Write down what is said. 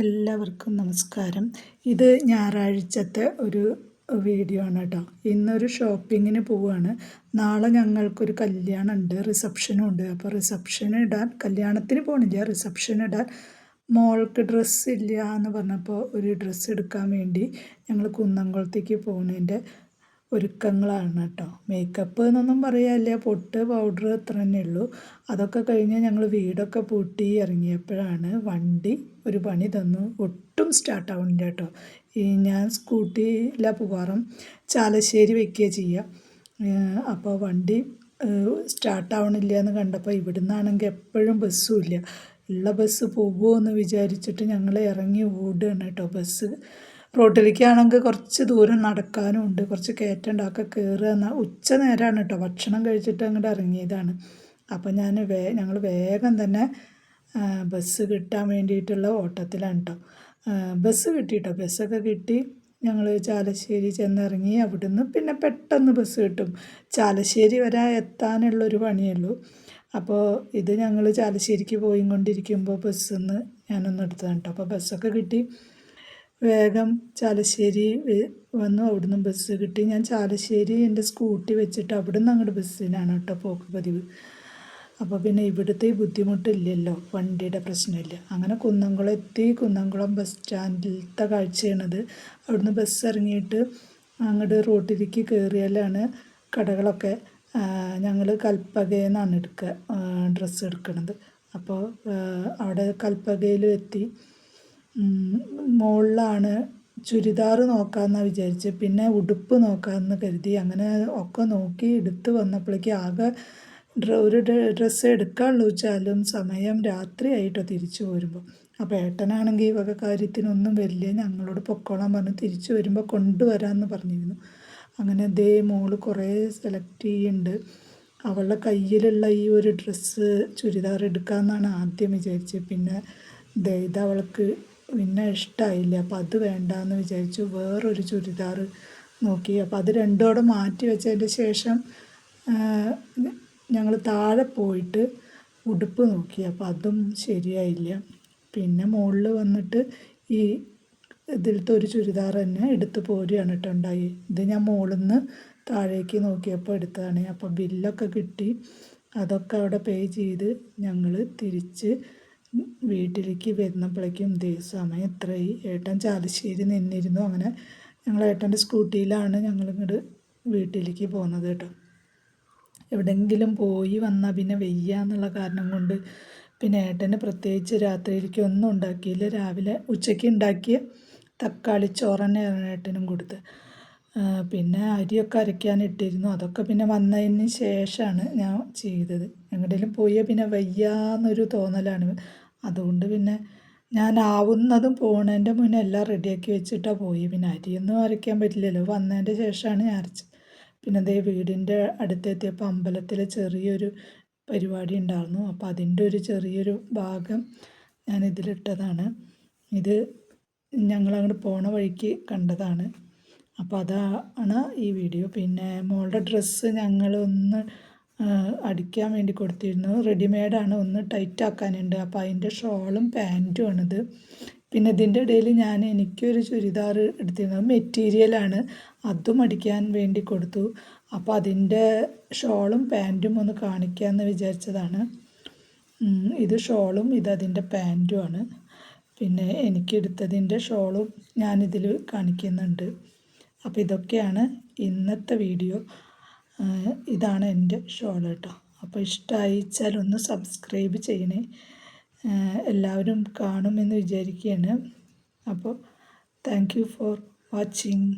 എല്ലാവർക്കും നമസ്കാരം. ഇത് ഞായറാഴ്ചത്തെ ഒരു വീഡിയോ ആണ് കേട്ടോ. ഇന്നൊരു ഷോപ്പിങ്ങിന് പോവുകയാണ് നാളെ ഞങ്ങൾക്കൊരു കല്യാണം ഉണ്ട് റിസപ്ഷനും ഉണ്ട്. അപ്പോൾ റിസപ്ഷൻ ഇടാൻ കല്യാണത്തിന് പോകണില്ല റിസപ്ഷൻ ഇടാൻ മോൾക്ക് ഡ്രസ്സ് ഇല്ല എന്ന് പറഞ്ഞപ്പോൾ ഒരു ഡ്രസ്സ് എടുക്കാൻ വേണ്ടി ഞങ്ങൾ കുന്നംകുളത്തേക്ക് പോകുന്നതിന്റെ ഒരുക്കങ്ങളാണ് കേട്ടോ. മേക്കപ്പ് എന്നൊന്നും പറയാനില്ല. പൊട്ട് പൗഡർ അത്ര തന്നെ ഉള്ളൂ. അതൊക്കെ കഴിഞ്ഞ് ഞങ്ങൾ വീടൊക്കെ പൂട്ടി ഇറങ്ങിയപ്പോഴാണ് വണ്ടി ഒരു പണി തന്നു. ഒട്ടും സ്റ്റാർട്ടാവുന്നില്ല കേട്ടോ. ഈ ഞാൻ സ്കൂട്ടിയിലാണ് പോകാറും ചാലശ്ശേരി വയ്ക്കുക ചെയ്യുക അപ്പോൾ വണ്ടി സ്റ്റാർട്ടാവണില്ല എന്ന് കണ്ടപ്പോൾ ഇവിടുന്നാണെങ്കിൽ എപ്പോഴും ബസ്സുമില്ല ഉള്ള ബസ് പോകുമോ എന്ന് വിചാരിച്ചിട്ട് ഞങ്ങൾ ഇറങ്ങി ഓടുകയാണ് കേട്ടോ ബസ്. റോട്ടിലേക്കാണെങ്കിൽ കുറച്ച് ദൂരം നടക്കാനും ഉണ്ട്. കുറച്ച് കയറ്റം ഒക്കെ കയറുക എന്നാൽ ഉച്ച നേരമാണ് കേട്ടോ. ഭക്ഷണം കഴിച്ചിട്ട് അങ്ങോട്ട് ഇറങ്ങിയതാണ്. അപ്പോൾ ഞാൻ വേ ഞങ്ങൾ വേഗം തന്നെ ബസ് കിട്ടാൻ വേണ്ടിയിട്ടുള്ള ഓട്ടത്തിലാണ് കേട്ടോ. ബസ് കിട്ടി കേട്ടോ. ബസ്സൊക്കെ കിട്ടി. ഞങ്ങൾ ചാലശ്ശേരി ചെന്നിറങ്ങി അവിടുന്ന് പിന്നെ പെട്ടെന്ന് ബസ് കിട്ടും. ചാലശ്ശേരി വരെ എത്താനുള്ളൊരു പണിയുള്ളൂ. അപ്പോൾ ഇത് ഞങ്ങൾ ചാലശ്ശേരിക്ക് പോയി കൊണ്ടിരിക്കുമ്പോൾ ബസ്സിൽ നിന്ന് ഞാനൊന്ന് എടുത്തതാണ് കേട്ടോ. അപ്പോൾ ബസ്സൊക്കെ കിട്ടി. വേഗം ചാലശ്ശേരി വന്നു. അവിടുന്ന് ബസ് കിട്ടി. ഞാൻ ചാലശ്ശേരി എന്റെ സ്കൂട്ടി വെച്ചിട്ട് അവിടുന്ന് അങ്ങോട്ട് ബസ്സിനാണ് കേട്ടോ പോക്ക് പതിവ്. അപ്പോൾ പിന്നെ ഇവിടുത്തെ ബുദ്ധിമുട്ടില്ലല്ലോ വണ്ടിയുടെ പ്രശ്നമില്ല. അങ്ങനെ കുന്നംകുളം എത്തി. കുന്നംകുളം ബസ് സ്റ്റാൻഡിലത്തെ കാഴ്ചയാണത്. അവിടുന്ന് ബസ് ഇറങ്ങിയിട്ട് അങ്ങോട്ട് റോട്ടിലേക്ക് കയറിയാലാണ് കടകളൊക്കെ ഞങ്ങൾ കൽപ്പകയെന്നാണ് എടുക്കുക ഡ്രസ്സ് എടുക്കുന്നത് അപ്പോൾ അവിടെ കൽപ്പകയിലും എത്തി. മുകളിലാണ് ചുരിദാർ നോക്കാമെന്നാണ് വിചാരിച്ചത് പിന്നെ ഉടുപ്പ് നോക്കാമെന്ന് കരുതി. അങ്ങനെ ഒക്കെ നോക്കി എടുത്ത് വന്നപ്പോഴേക്കും ആകെ ഒരു ഡ്രസ്സ് എടുക്കാനുള്ളൂ വെച്ചാലും സമയം രാത്രിയായിട്ടോ തിരിച്ചു പോരുമ്പോൾ അപ്പോൾ ഏട്ടനാണെങ്കിൽ ഈ വക കാര്യത്തിനൊന്നും വരില്ല ഞങ്ങളോട് പൊക്കോളാൻ പറഞ്ഞു തിരിച്ചു വരുമ്പോൾ കൊണ്ടുവരാമെന്ന് പറഞ്ഞിരുന്നു. അങ്ങനെ ദേ മോൾ കുറേ സെലക്ട് ചെയ്യുന്നുണ്ട് അവളുടെ കയ്യിലുള്ള ഈ ഒരു ഡ്രസ്സ് ചുരിദാർ എടുക്കാമെന്നാണ് ആദ്യം വിചാരിച്ചത് പിന്നെ ദേ ഇത് അവൾക്ക് പിന്നെ ഇഷ്ടമായില്ല അപ്പോൾ അത് വേണ്ടാന്ന് വിചാരിച്ചു വേറൊരു ചുരിദാർ നോക്കി. അപ്പോൾ അത് രണ്ടോടെ മാറ്റി വെച്ചതിന്റെ ശേഷം ഞങ്ങൾ താഴെ പോയിട്ട് ഉടുപ്പ് നോക്കി. അപ്പോൾ അതും ശരിയായില്ല. പിന്നെ മുകളിൽ വന്നിട്ട് ഈ ഇതിലത്തെ ഒരു ചുരിദാർ തന്നെ എടുത്ത് പോരുകയാണ് കേട്ടോ ഉണ്ടായി. ഇത് ഞാൻ മുകളിൽ നിന്ന് താഴേക്ക് നോക്കിയപ്പോൾ എടുത്തതാണ്. അപ്പോൾ ബില്ലൊക്കെ കിട്ടി. അതൊക്കെ അവിടെ പേ ചെയ്ത് ഞങ്ങൾ തിരിച്ച് വീട്ടിലേക്ക് വരുന്നപ്പോഴേക്കും ദേ സമയം എത്രയായി? ഏട്ടൻ ചാലശ്ശേരി നിന്നിരുന്നു. അങ്ങനെ ഞങ്ങൾ ഏട്ടന്റെ സ്കൂട്ടിയിലാണ് ഞങ്ങളിങ്ങോട്ട് വീട്ടിലേക്ക് പോകുന്നത് കേട്ടോ. എവിടെങ്കിലും പോയി വന്നാൽ പിന്നെ വെയ്യ എന്നുള്ള കാരണം കൊണ്ട് പിന്നെ ഏട്ടന് പ്രത്യേകിച്ച് രാത്രിയിലേക്ക് ഒന്നും ഉണ്ടാക്കിയില്ല. രാവിലെ ഉച്ചയ്ക്ക് ഉണ്ടാക്കിയ തക്കാളി ചോറ് ഏട്ടനും കൊടുത്ത് പിന്നെ അരിയൊക്കെ അരയ്ക്കാനിട്ടിരുന്നു അതൊക്കെ പിന്നെ വന്നതിന് ശേഷമാണ് ഞാൻ ചെയ്തത്. എങ്ങോട്ടേലും പോയാൽ പിന്നെ വയ്യാന്നൊരു തോന്നലാണ്. അതുകൊണ്ട് പിന്നെ ഞാൻ ആവുന്നതും പോണതിന്റെ മുന്നേ എല്ലാം റെഡിയാക്കി വെച്ചിട്ടാണ് പോയി. പിന്നെ അരിയൊന്നും അരയ്ക്കാൻ പറ്റില്ലല്ലോ. വന്നതിന്റെ ശേഷമാണ് ഞാൻ അരച്ചത് പിന്നെ അതേ വീടിന്റെ അടുത്തെത്തിയപ്പോൾ അമ്പലത്തിൽ ചെറിയൊരു പരിപാടി ഉണ്ടായിരുന്നു അപ്പോൾ അതിന്റെ ഒരു ചെറിയൊരു ഭാഗം ഞാൻ ഇതിലിട്ടതാണ്. ഇത് ഞങ്ങളങ്ങോട്ട് പോണ വഴിക്ക് കണ്ടതാണ്. അപ്പോൾ അതാണ് ഈ വീഡിയോ പിന്നെ മോളുടെ ഡ്രസ്സ് ഞങ്ങളൊന്ന് അടിക്കാൻ വേണ്ടി കൊടുത്തിരുന്നു. റെഡിമെയ്ഡാണ് ഒന്ന് ടൈറ്റ് ആക്കാനുണ്ട്. അപ്പോൾ അതിന്റെ ഷോളും പാന്റുമാണിത് പിന്നെ ഇതിന്റെ ഇടയിൽ ഞാൻ എനിക്കൊരു ചുരിദാർ എടുത്തിരുന്നത് മെറ്റീരിയലാണ് അതും അടിക്കാൻ വേണ്ടി കൊടുത്തു. അപ്പോൾ അതിന്റെ ഷോളും പാന്റും ഒന്ന് കാണിക്കാമെന്ന് വിചാരിച്ചതാണ്. ഇത് ഷോളും ഇത് അതിന്റെ പാന്റുമാണ് പിന്നെ എനിക്കെടുത്തതിന്റെ ഷോളും ഞാനിതിൽ കാണിക്കുന്നുണ്ട്. അപ്പോൾ ഇതൊക്കെയാണ് ഇന്നത്തെ വീഡിയോ. ഇതാണ് എന്റെ ഷോൾ കേട്ടോ. അപ്പോൾ ഇഷ്ടമായിച്ചാൽ ഒന്ന് സബ്സ്ക്രൈബ് ചെയ്യണേ. എല്ലാവരും കാണുമെന്ന് വിചാരിക്കുകയാണ് അപ്പോൾ താങ്ക് യു ഫോർ വാച്ചിങ്